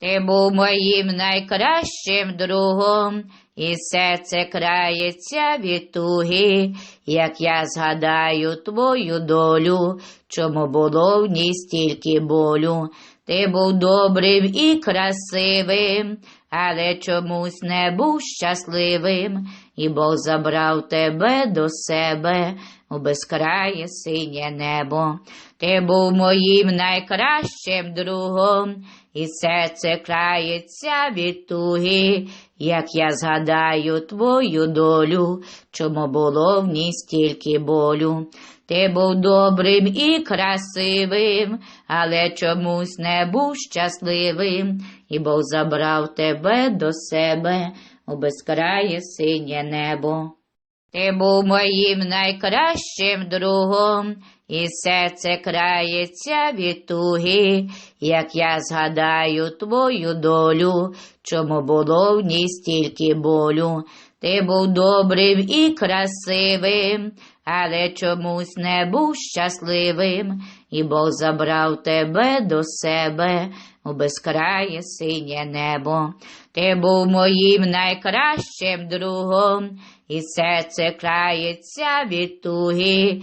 Ти був моїм найкращим другом, і серце крається від туги, як я згадаю твою долю, чому було в ній стільки болю. Ти був добрим і красивим, але чомусь не був щасливим, і Бог забрав тебе до себе у безкрає синє небо. Ти був моїм найкращим другом, і серце крається від туги, як я згадаю твою долю, чому було в ній стільки болю. Ти був добрим і красивим, але чомусь не був щасливим, і Бог забрав тебе до себе у безкрає синє небо. Ти був моїм найкращим другом, і серце крається від туги, як я згадаю твою долю, чому було в ній стільки болю. Ти був добрим і красивим, але чомусь не був щасливим, і Бог забрав тебе до себе у безкрає синє небо. Ти був моїм найкращим другом, і серце крається від туги,